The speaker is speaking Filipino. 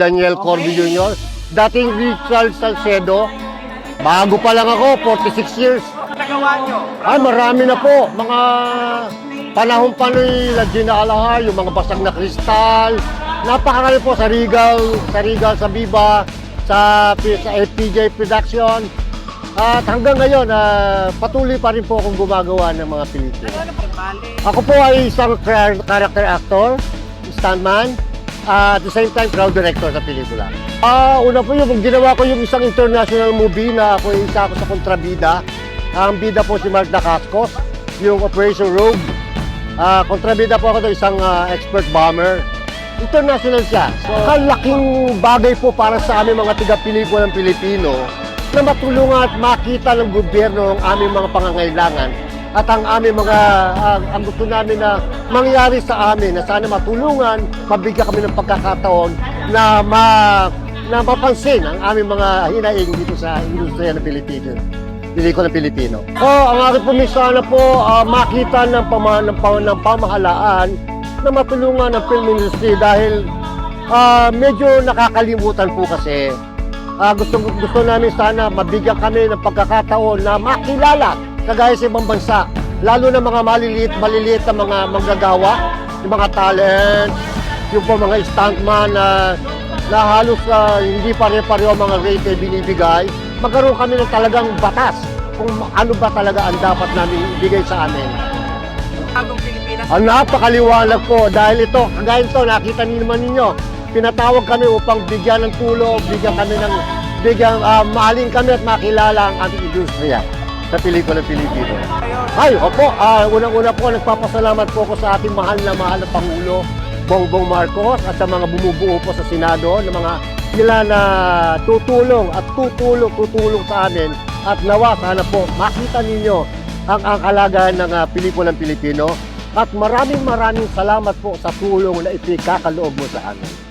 Daniel Corby Jr., dating Richard Salcedo. Bago pa lang ako, 46 years. Ay, marami na po. Mga panahon pa ni La Gina Alahar, yung mga basag na kristal. Napakarami po sa Regal, sa Regal, sa Viva, sa, sa FPJ Production. At hanggang ngayon, ah, patuloy pa rin po akong gumagawa ng mga pelikula. Ano? Ako po ay isang char- character actor, stuntman, at the same time crowd director sa pelikula. Ah, una po yung ginawa ko yung isang international movie na ako ay isa ako sa kontrabida. Ang bida po si Mark Dacascos, yung Operation Rogue. Ah, kontrabida po ako ng isang ah, expert bomber. International siya. So, kalaking bagay po para sa aming mga tiga-pelikula ng Pilipino na matulungan at makita ng gobyerno ang aming mga pangangailangan at ang aming mga ang, ang gusto namin na mangyari sa amin na sana matulungan, mabigyan kami ng pagkakataon na ma na mapansin ang aming mga hinaing dito sa industriya ng Pilipino. Pelikula ng Pilipino. Oh, ang aking po sana po ah, makita ng, pama, ng, ng pamahalaan na matulungan ang film industry dahil ah, medyo nakakalimutan po kasi Ah, gusto gusto namin sana mabigyan kami ng pagkakataon na makilala kagaya sa ibang bansa lalo na mga maliliit maliliit na mga manggagawa yung mga talent yung po mga stuntman na na halos ah, hindi pare-pareho mga rate binibigay magkaroon kami ng talagang batas kung ano ba talaga ang dapat namin ibigay sa amin. Bagong Pilipinas. Ang napakaliwanag po dahil ito, kagaya ito, nakita niyo naman ninyo, pinatawag kami upang bigyan ng tulong, bigyan kami ng, bigyan, uh, mahalin kami at makilala ang ating industriya sa pelikula Pilipino. Ay, opo, ah, unang-una po, nagpapasalamat po ako sa ating mahal na mahal na Pangulo, Bongbong Marcos, at sa mga bumubuo po sa Senado, ng mga nila na tutulong at tutulong, tutulong sa amin. At nawa, sana po, makita ninyo ang, ang kalagayan ng uh, pelikulang Pilipino. At maraming maraming salamat po sa tulong na ipikakaloob mo sa amin.